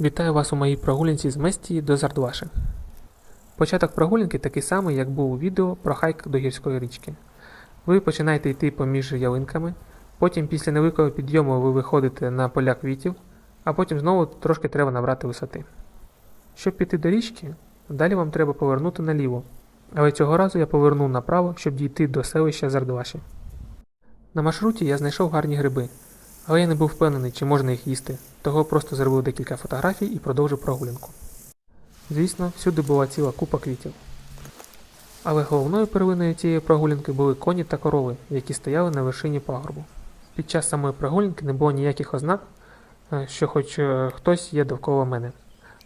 Вітаю вас у моїй прогулянці з Местії до Зардваши. Початок прогулянки такий самий, як був у відео про хайк до гірської річки. Ви починаєте йти поміж ялинками, потім після невеликого підйому ви виходите на поля квітів, а потім знову трошки треба набрати висоти. Щоб піти до річки, далі вам треба повернути наліво, але цього разу я повернув направо, щоб дійти до селища Зардваші. На маршруті я знайшов гарні гриби, але я не був впевнений, чи можна їх їсти, того просто зробив декілька фотографій і продовжив прогулянку. Звісно, всюди була ціла купа квітів. Але головною первиною цієї прогулянки були коні та корови, які стояли на вершині пагорбу. Під час самої прогулянки не було ніяких ознак, е, що хоч е, хтось є довкола мене.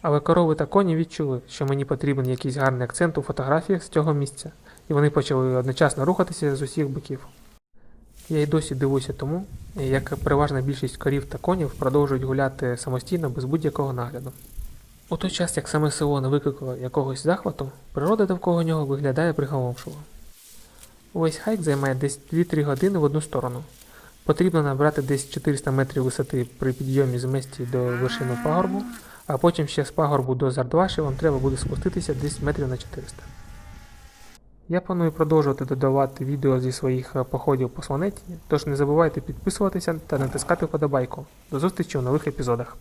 Але корови та коні відчули, що мені потрібен якийсь гарний акцент у фотографіях з цього місця, і вони почали одночасно рухатися з усіх боків. Я й досі дивуюся тому, як переважна більшість корів та конів продовжують гуляти самостійно без будь-якого нагляду. У той час, як саме село не викликало якогось захвату, природа довкола нього виглядає приголомшливо. Увесь хайк займає десь 2-3 години в одну сторону. Потрібно набрати десь 400 метрів висоти при підйомі з Месті до вершини пагорбу, а потім ще з пагорбу до Зардваші вам треба буде спуститися десь метрів на 400. Я планую продовжувати додавати відео зі своїх е, походів по планеті, тож не забувайте підписуватися та натискати вподобайку. До зустрічі у нових епізодах.